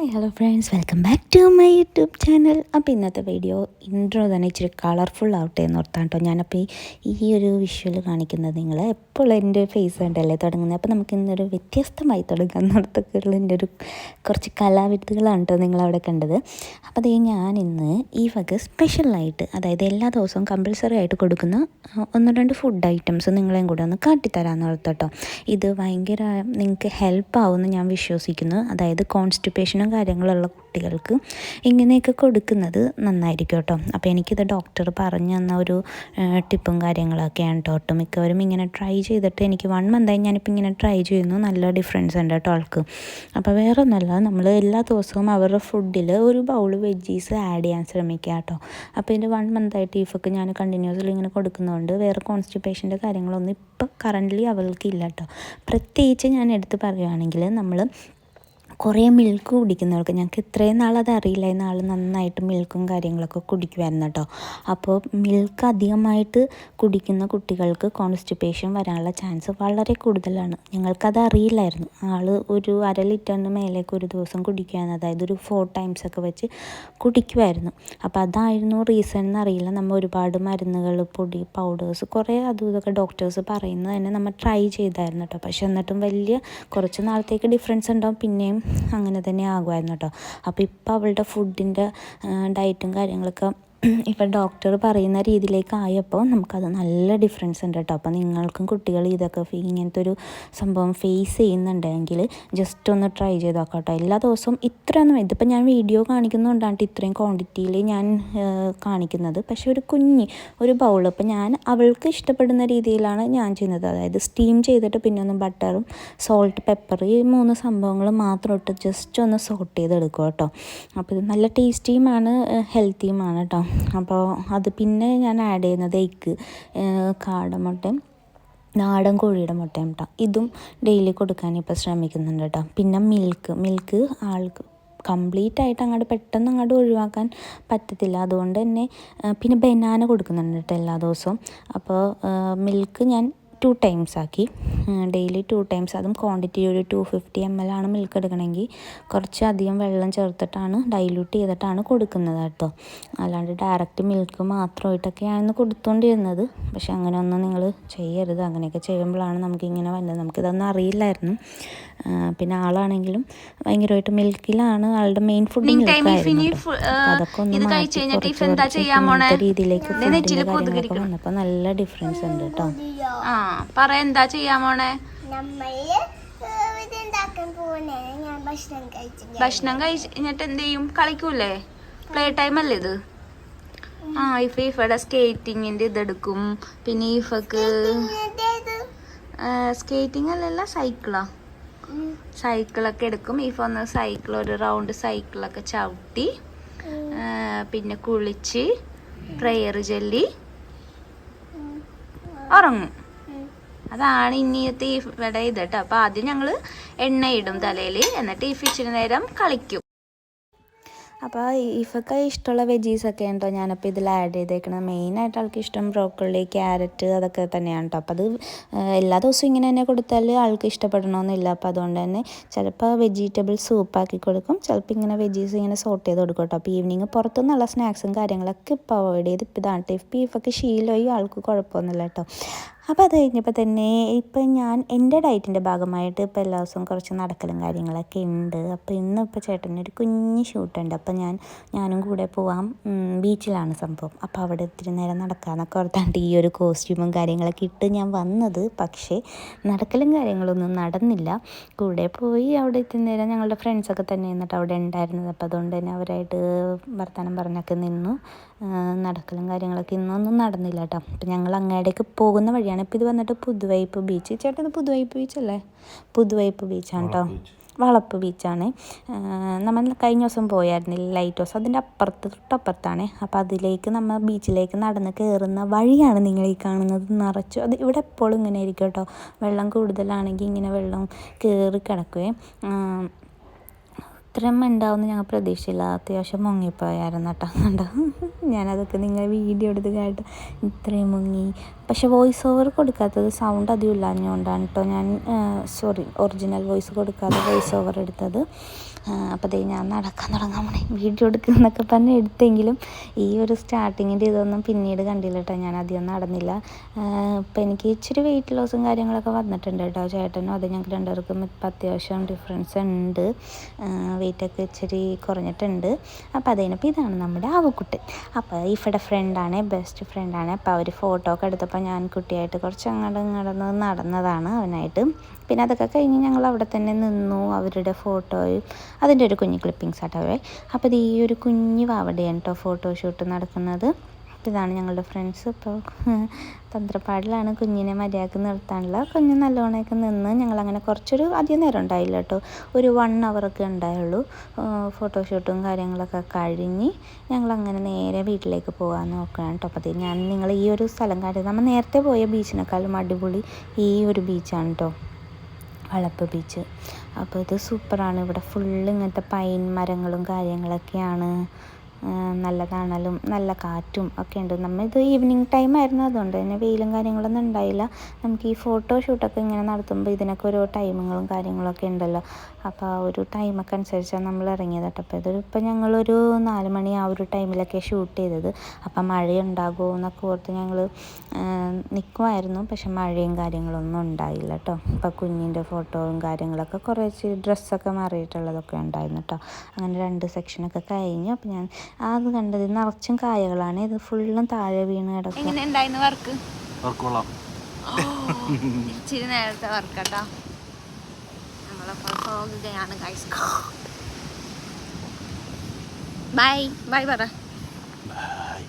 Hi hello friends welcome back to my YouTube channel അപ്പോൾ ഇന്നത്തെ video intro തന്നെ ഇച്ചിരി കളർഫുൾ ആവട്ടെ എന്ന് ഓർത്താണ് കേട്ടോ ഞാനപ്പോൾ ഈ ഒരു വിഷ്വൽ കാണിക്കുന്നത് നിങ്ങൾ എപ്പോഴും എന്റെ ഫേസ് കണ്ടല്ലേ തുടങ്ങുന്നത്? അപ്പോൾ നമുക്ക് ഇന്നൊരു വ്യത്യസ്തമായി തുടങ്ങാം. നടത്തക്കുള്ള എന്റെ ഒരു കുറച്ച് കലാവിത്തുകളാണ് കേട്ടോ നിങ്ങളവിടെ കണ്ടത്. അപ്പോൾ അതേ ഞാൻ ഇന്ന് ഈ വക സ്പെഷ്യലായിട്ട് അതായത് എല്ലാ ദിവസവും കമ്പൽസറി ആയിട്ട് കൊടുക്കുന്ന ഒന്ന് രണ്ട് ഫുഡ് ഐറ്റംസ് നിങ്ങളെയും കൂടെ ഒന്ന് കാട്ടിത്തരാമെന്ന് ഓർത്തോട്ടോ. ഇത് ഭയങ്കര നിങ്ങൾക്ക് ഹെൽപ്പ് ആവുമെന്ന് ഞാൻ വിശ്വസിക്കുന്നു. അതായത് കോൺസ്റ്റിപ്പേഷനും കാര്യങ്ങളുള്ള കുട്ടികൾക്ക് ഇങ്ങനെയൊക്കെ കൊടുക്കുന്നത് നന്നായിരിക്കും കേട്ടോ അപ്പോൾ എനിക്കിത് ഡോക്ടർ പറഞ്ഞു തന്ന ഒരു ടിപ്പും കാര്യങ്ങളൊക്കെയാണ് കേട്ടോ ഒട്ടും മിക്കവരും ഇങ്ങനെ ട്രൈ ചെയ്തിട്ട് എനിക്ക് വൺ മന്തായി ഞാനിപ്പോൾ ഇങ്ങനെ ട്രൈ ചെയ്യുന്നു. നല്ല ഡിഫറൻസ് ഉണ്ട് കേട്ടോ ആൾക്ക്. അപ്പോൾ വേറെ ഒന്നുമല്ല നമ്മൾ എല്ലാ ദിവസവും അവരുടെ ഫുഡിൽ ഒരു ബൗൾ വെജീസ് ആഡ് ചെയ്യാൻ ശ്രമിക്കുക കേട്ടോ. അപ്പോൾ ഇതിന്റെ വൺ മന്തായിട്ട് ഈഫൊക്കെ ഞാൻ കണ്ടിന്യൂസ്ലി ഇങ്ങനെ കൊടുക്കുന്നതുകൊണ്ട് വേറെ കോൺസ്റ്റിപ്പേഷന്റെ കാര്യങ്ങളൊന്നും ഇപ്പോൾ കറന്റ്ലി അവൾക്ക് ഇല്ല കേട്ടോ. പ്രത്യേകിച്ച് ഞാൻ എടുത്ത് പറയുകയാണെങ്കിൽ നമ്മൾ കുറേ മിൽക്ക് കുടിക്കുന്നവർക്ക് ഞങ്ങൾക്ക് ഇത്രയും നാൾ അറിയില്ല. ഈ ആൾ നന്നായിട്ട് മിൽക്കും കാര്യങ്ങളൊക്കെ കുടിക്കുമായിരുന്നു കേട്ടോ. അപ്പോൾ മിൽക്ക് അധികമായിട്ട് കുടിക്കുന്ന കുട്ടികൾക്ക് കോൺസ്റ്റിപ്പേഷൻ വരാനുള്ള ചാൻസ് വളരെ കൂടുതലാണ്. ഞങ്ങൾക്കത് അറിയില്ലായിരുന്നു. ആൾ ഒരു അര ലിറ്ററിന് മേലേക്ക് ഒരു ദിവസം കുടിക്കുകയാണ് അതായത് ഒരു ഫോർ ടൈംസ് ഒക്കെ വെച്ച് കുടിക്കുമായിരുന്നു അപ്പോൾ അതായിരുന്നു റീസൺ എന്നറിയില്ല നമ്മൾ ഒരുപാട് മരുന്നുകൾ പൊടി പൗഡേഴ്സ് കുറേ അതും ഇതൊക്കെ ഡോക്ടേഴ്സ് പറയുന്നത് തന്നെ നമ്മൾ ട്രൈ ചെയ്തായിരുന്നു കേട്ടോ. പക്ഷെ എന്നിട്ടും വലിയ കുറച്ച് നാളത്തേക്ക് ഡിഫറൻസ് ഉണ്ടാവും. പിന്നെയും അങ്ങനെ തന്നെ ആകുമായിരുന്നു കേട്ടോ. അപ്പോൾ ഇപ്പോൾ അവളുടെ ഫുഡിന്റെ ഡയറ്റും കാര്യങ്ങളൊക്കെ ഇപ്പം ഡോക്ടർ പറയുന്ന രീതിയിലേക്ക് ആയപ്പോൾ നമുക്കത് നല്ല ഡിഫറൻസ് ഉണ്ട് കേട്ടോ. അപ്പോൾ നിങ്ങൾക്കും കുട്ടികൾ ഇതൊക്കെ ഇങ്ങനത്തെ ഒരു സംഭവം ഫേസ് ചെയ്യുന്നുണ്ടെങ്കിൽ ജസ്റ്റ് ഒന്ന് ട്രൈ ചെയ്ത് നോക്കാം കേട്ടോ. എല്ലാ ദിവസവും ഇത്രയൊന്നും ഇതിപ്പോൾ ഞാൻ വീഡിയോ കാണിക്കുന്നതുകൊണ്ടാണ് ഇത്രയും ക്വാണ്ടിറ്റിയിൽ ഞാൻ കാണിക്കുന്നത്. പക്ഷേ ഒരു കുഞ്ഞി ഒരു ബൗൾ ഇപ്പോൾ ഞാൻ അവൾക്ക് ഇഷ്ടപ്പെടുന്ന രീതിയിലാണ് ഞാൻ ചെയ്യുന്നത്. അതായത് സ്റ്റീം ചെയ്തിട്ട് പിന്നെ ഒന്ന് ബട്ടറും സോൾട്ട് പെപ്പർ ഈ മൂന്ന് സംഭവങ്ങൾ മാത്രം ഇട്ട് ജസ്റ്റ് ഒന്ന് സോട്ട് ചെയ്തെടുക്കും കേട്ടോ. അപ്പോൾ ഇത് നല്ല ടേസ്റ്റിയുമാണ് ഹെൽത്തിയുമാണ് കേട്ടോ അപ്പോൾ അത് പിന്നെ ഞാൻ ആഡ് ചെയ്യുന്നത് എഗ്ഗ് കാടമുട്ടയും നാടൻ കോഴിയുടെ മുട്ടയും കേട്ടോ ഇതും ഡെയിലി കൊടുക്കാൻ ഇപ്പോൾ ശ്രമിക്കുന്നുണ്ട് കേട്ടോ പിന്നെ മിൽക്ക് മിൽക്ക് ആൾക്ക് കംപ്ലീറ്റ് ആയിട്ട് അങ്ങോട്ട് പെട്ടെന്ന് അങ്ങോട്ട് ഒഴിവാക്കാൻ പറ്റത്തില്ല. അതുകൊണ്ട് തന്നെ പിന്നെ ബനാന കൊടുക്കുന്നുണ്ട് കേട്ടോ എല്ലാ ദിവസവും. അപ്പോൾ മിൽക്ക് ഞാൻ ടു ടൈംസ് ആക്കി. ഡെയിലി ടു ടൈംസ് അതും ക്വാണ്ടിറ്റി ഒരു ടു ഫിഫ്റ്റി എം എൽ ആണ് മിൽക്ക് എടുക്കണമെങ്കിൽ കുറച്ച് അധികം വെള്ളം ചേർത്തിട്ടാണ് ഡൈല്യൂട്ട് ചെയ്തിട്ടാണ് കൊടുക്കുന്നത് കേട്ടോ. അല്ലാണ്ട് ഡയറക്റ്റ് മിൽക്ക് മാത്രമായിട്ടൊക്കെയാണ് കൊടുത്തുകൊണ്ടിരുന്നത് പക്ഷെ അങ്ങനെയൊന്നും നിങ്ങൾ ചെയ്യരുത്. അങ്ങനെയൊക്കെ ചെയ്യുമ്പോഴാണ് നമുക്കിങ്ങനെ വരുന്നത് നമുക്കിതൊന്നും അറിയില്ലായിരുന്നു. പിന്നെ ആളാണെങ്കിലും ഭയങ്കരമായിട്ട് മിൽക്കിലാണ് ആളുടെ മെയിൻ ഫുഡ് അതൊക്കെ ഒന്ന് മാറ്റി കുറച്ച് കുറച്ച് രീതിയിലേക്ക് ഫുഡിന്റെ കാര്യങ്ങളൊക്കെ വന്നപ്പോൾ നല്ല ഡിഫറൻസ് ഉണ്ട് കേട്ടോ. ആ. പറ എന്താ ചെയ്യാൻ പോണേ ഭക്ഷണം കഴിച്ചു ഭക്ഷണം കഴിച്ചിട്ട് എന്ത് ചെയ്യും? കളിക്കൂലേ പ്ലേ ടൈം അല്ലേ ഇത്? ആ ഈ ഇഫയുടെ സ്കേറ്റിങ്ങിന്റെ ഇതെടുക്കും പിന്നെ ഈഫക്ക് സ്കേറ്റിംഗ് അല്ലല്ല സൈക്കിളാ സൈക്കിളൊക്കെ എടുക്കും. ഈ ഒന്ന് സൈക്കിൾ ഒരു റൗണ്ട് സൈക്കിളൊക്കെ ചവിട്ടി പിന്നെ കുളിച്ച് പ്രയർ ചൊല്ലി ഉറങ്ങും. അതാണ് ഇനിയത്തെ ഇവിടെ ഇത് കേട്ടോ അപ്പൊ ആദ്യം ഞങ്ങൾ എണ്ണയിടും തലയിൽ എന്നിട്ട് ഈ ഫിച്ചിന് നേരം കളിക്കും. അപ്പോൾ ഇഫൊക്കെ ഇഷ്ടമുള്ള വെജീസൊക്കെ ഉണ്ടോ? ഞാനപ്പോൾ ഇതിൽ ആഡ് ചെയ്തേക്കുന്നത് മെയിനായിട്ട് ആൾക്ക് ഇഷ്ടം ബ്രോക്കളി ക്യാരറ്റ് അതൊക്കെ തന്നെയാണ് കേട്ടോ അപ്പോൾ അത് എല്ലാ ദിവസവും ഇങ്ങനെ തന്നെ കൊടുത്താൽ ആൾക്ക് ഇഷ്ടപ്പെടണമെന്നില്ല അപ്പോൾ അതുകൊണ്ട് തന്നെ ചിലപ്പോൾ വെജിറ്റബിൾ സൂപ്പാക്കി കൊടുക്കും. ചിലപ്പോൾ ഇങ്ങനെ വെജീസ് ഇങ്ങനെ സോർട്ട് ചെയ്ത് കൊടുക്കും കേട്ടോ അപ്പോൾ ഈവനിങ് പുറത്തുനിന്നുള്ള സ്നാക്സും കാര്യങ്ങളൊക്കെ ഇപ്പോൾ അവോയ്ഡ് ചെയ്ത് ഇപ്പോൾ ഇതാണ് ഇപ്പോൾ ഇഫൊക്കെ ശീലമായി ആൾക്ക് കുഴപ്പമൊന്നുമില്ല കേട്ടോ അപ്പോൾ അത് കഴിഞ്ഞപ്പോൾ തന്നെ ഇപ്പം ഞാൻ എന്റെ ഡയറ്റിന്റെ ഭാഗമായിട്ട് ഇപ്പോൾ എല്ലാ ദിവസവും കുറച്ച് നടക്കലും കാര്യങ്ങളൊക്കെ ഉണ്ട് അപ്പോൾ ഇന്ന് ഇപ്പോൾ ചേട്ടനൊരു കുഞ്ഞ് ഷൂട്ടുണ്ട് അപ്പോൾ ഞാൻ ഞാനും കൂടെ പോവാം. ബീച്ചിലാണ് സംഭവം. അപ്പോൾ അവിടെ ഇത്തിരി നേരം നടക്കാമെന്നൊക്കെ ഓർത്താണ്ട് ഈ ഒരു കോസ്റ്റ്യൂമും കാര്യങ്ങളൊക്കെ ഇട്ട് ഞാൻ വന്നത്. പക്ഷേ നടക്കലും കാര്യങ്ങളൊന്നും നടന്നില്ല. കൂടെ പോയി അവിടെ ഇത്തിരി നേരം ഞങ്ങളുടെ ഫ്രണ്ട്സൊക്കെ തന്നെ നിന്നിട്ട് അവിടെ ഉണ്ടായിരുന്നത് അപ്പോൾ അതുകൊണ്ട് തന്നെ അവരായിട്ട് വർത്തമാനം പറഞ്ഞൊക്കെ നിന്നു. നടക്കലും കാര്യങ്ങളൊക്കെ ഇന്നൊന്നും നടന്നില്ല കേട്ടോ അപ്പം ഞങ്ങൾ അങ്ങോട്ടേക്ക് പോകുന്ന വഴിയാണ് ഇപ്പം ഇത് വന്നിട്ട് പുതുവൈപ്പ് ബീച്ച് ചേട്ടൻ ഇത് പുതുവൈപ്പ് ബീച്ചല്ലേ പുതുവൈപ്പ് ബീച്ചാണ് കേട്ടോ വളപ്പ് ബീച്ചാണ് നമ്മൾ കഴിഞ്ഞ ദിവസം പോയായിരുന്നില്ല ലൈറ്റ് ഹൗസ് അതിന്റെ അപ്പുറത്ത് തൊട്ടപ്പുറത്താണ്. അപ്പോൾ അതിലേക്ക് നമ്മൾ ബീച്ചിലേക്ക് നടന്ന് കയറുന്ന വഴിയാണ് നിങ്ങൾ ഈ കാണുന്നത്. നിറച്ചു അത് ഇവിടെ എപ്പോഴും ഇങ്ങനെ ആയിരിക്കും കേട്ടോ വെള്ളം കൂടുതലാണെങ്കിൽ ഇങ്ങനെ വെള്ളം കയറി കിടക്കുകയും ഇത്രയും ഉണ്ടാവുമെന്ന് ഞങ്ങൾ പ്രതീക്ഷയില്ല അത്യാവശ്യം മുങ്ങിപ്പോയായിരുന്നു കേട്ടോ. കണ്ടോ? ഞാനതൊക്കെ നിങ്ങൾ വീഡിയോ എടുത്ത് കേട്ട് ഇത്രയും മുങ്ങി. പക്ഷെ വോയിസ് ഓവർ കൊടുക്കാത്തത് സൗണ്ട് അധികം ഇല്ലാഞ്ഞുകൊണ്ടാണ് കേട്ടോ ഞാൻ സോറി ഒറിജിനൽ വോയിസ് കൊടുക്കാതെ വോയിസ് ഓവർ എടുത്തത്. ദൈ ഞാൻ നടക്കാൻ തുടങ്ങാൻ പോണേ. വീഡിയോ എടുക്കുന്നൊക്കെ പറഞ്ഞ് എടുത്തെങ്കിലും ഈ ഒരു സ്റ്റാർട്ടിങ്ങിന്റെ ഇതൊന്നും പിന്നീട് കണ്ടില്ല കേട്ടോ. ഞാൻ അധികം നടന്നില്ല. ഇപ്പം എനിക്ക് ഇച്ചിരി വെയിറ്റ് ലോസും കാര്യങ്ങളൊക്കെ വന്നിട്ടുണ്ട് കേട്ടോ. ചേട്ടനും അത് ഞങ്ങൾക്ക് രണ്ടുപേർക്കും ഇപ്പം അത്യാവശ്യം ഡിഫറൻസ് ഉണ്ട്. വെയിറ്റൊക്കെ ഇച്ചിരി കുറഞ്ഞിട്ടുണ്ട്. അപ്പോൾ അതിനപ്പോൾ ഇതാണ് നമ്മുടെ ആവുക്കുട്ടൻ അപ്പോൾ ഇഫയുടെ ഫ്രണ്ടാണ് ബെസ്റ്റ് ഫ്രണ്ടാണ് അപ്പോൾ അവർ ഫോട്ടോ ഒക്കെ എടുത്തപ്പോൾ ഞാൻ കുട്ടിയായിട്ട് കുറച്ച് അങ്ങോട്ട് ഇങ്ങോട്ട് നടന്നതാണ് അവനായിട്ട്. പിന്നെ അതൊക്കെ കഴിഞ്ഞ് ഞങ്ങൾ അവിടെ തന്നെ നിന്നു. അവരുടെ ഫോട്ടോയും അതിന്റെ ഒരു കുഞ്ഞ് ക്ലിപ്പിങ്സ് ആട്ടവേ അപ്പോൾ ഇത് ഈ ഒരു കുഞ്ഞ് വാവടിയാണ് കേട്ടോ ഫോട്ടോഷൂട്ട് നടക്കുന്നത്. അപ്പോൾ ഇതാണ് ഞങ്ങളുടെ ഫ്രണ്ട്സ് ഇപ്പോൾ തന്ത്രപ്പാടിലാണ് കുഞ്ഞിനെ മര്യാദയ്ക്ക് നിർത്താനുള്ള. കുഞ്ഞ് നല്ലോണമൊക്കെ നിന്ന് ഞങ്ങളങ്ങനെ കുറച്ചൊരു അധികം നേരം ഉണ്ടായില്ല കേട്ടോ. ഒരു വൺ അവറൊക്കെ ഉണ്ടായുള്ളൂ. ഫോട്ടോഷൂട്ടും കാര്യങ്ങളൊക്കെ കഴിഞ്ഞ് ഞങ്ങളങ്ങനെ നേരെ വീട്ടിലേക്ക് പോകാൻ നോക്കുകയാണ് കേട്ടോ. അപ്പോൾ ഞാൻ നിങ്ങൾ ഈ ഒരു സ്ഥലം കാര്യം നമ്മൾ നേരത്തെ പോയ ബീച്ചിനേക്കാളും അടിപൊളി ഈ ഒരു ബീച്ചാണ് കേട്ടോ. വളപ്പ് ബീച്ച് അപ്പോൾ ഇത് സൂപ്പറാണ് ഇവിടെ ഫുള്ള് ഇങ്ങനത്തെ പൈൻ മരങ്ങളും കാര്യങ്ങളൊക്കെയാണ്. നല്ല തണലും നല്ല കാറ്റും ഒക്കെ ഉണ്ട്. നമ്മൾ ഇത് ഈവനിങ് ടൈം ആയിരുന്നു. അതുകൊണ്ട് തന്നെ വെയിലും കാര്യങ്ങളൊന്നും ഉണ്ടായില്ല. നമുക്ക് ഈ ഫോട്ടോ ഷൂട്ടൊക്കെ ഇങ്ങനെ നടത്തുമ്പോൾ ഇതിനൊക്കെ ഓരോ ടൈമുകളും കാര്യങ്ങളൊക്കെ ഉണ്ടല്ലോ. അപ്പോൾ ആ ഒരു ടൈമൊക്കെ അനുസരിച്ചാണ് നമ്മൾ ഇറങ്ങിയത് കേട്ടോ. അപ്പോൾ ഇതൊരു ഇപ്പോൾ ഞങ്ങളൊരു നാല് മണി ആ ഒരു ടൈമിലൊക്കെ ഷൂട്ട് ചെയ്തത്. അപ്പം മഴയുണ്ടാകുമോ എന്നൊക്കെ ഓർത്ത് ഞങ്ങൾ നിൽക്കുമായിരുന്നു പക്ഷെ മഴയും കാര്യങ്ങളൊന്നും ഉണ്ടായില്ല കേട്ടോ. അപ്പോൾ കുഞ്ഞിന്റെ ഫോട്ടോയും കാര്യങ്ങളൊക്കെ കുറച്ച് ഡ്രസ്സൊക്കെ മാറിയിട്ടുള്ളതൊക്കെ ഉണ്ടായിരുന്നു കേട്ടോ. അങ്ങനെ രണ്ട് സെക്ഷനൊക്കെ കഴിഞ്ഞു. അപ്പോൾ ഞാൻ അത് കണ്ടത് നിറച്ചും കായകളാണ്. ഇത് ഫുള്ളും താഴെ വീണ് കിടക്കും എങ്ങനെ ഉണ്ടായിരുന്നു വർക്ക് വർക്കോളാം ഇച്ചിരി നേരത്തെ വർക്ക് കേട്ടോ നമ്മളപ്പോൾ പോകുകയാണ് ഗൈസ് ബൈ ബൈ പറ. ബൈ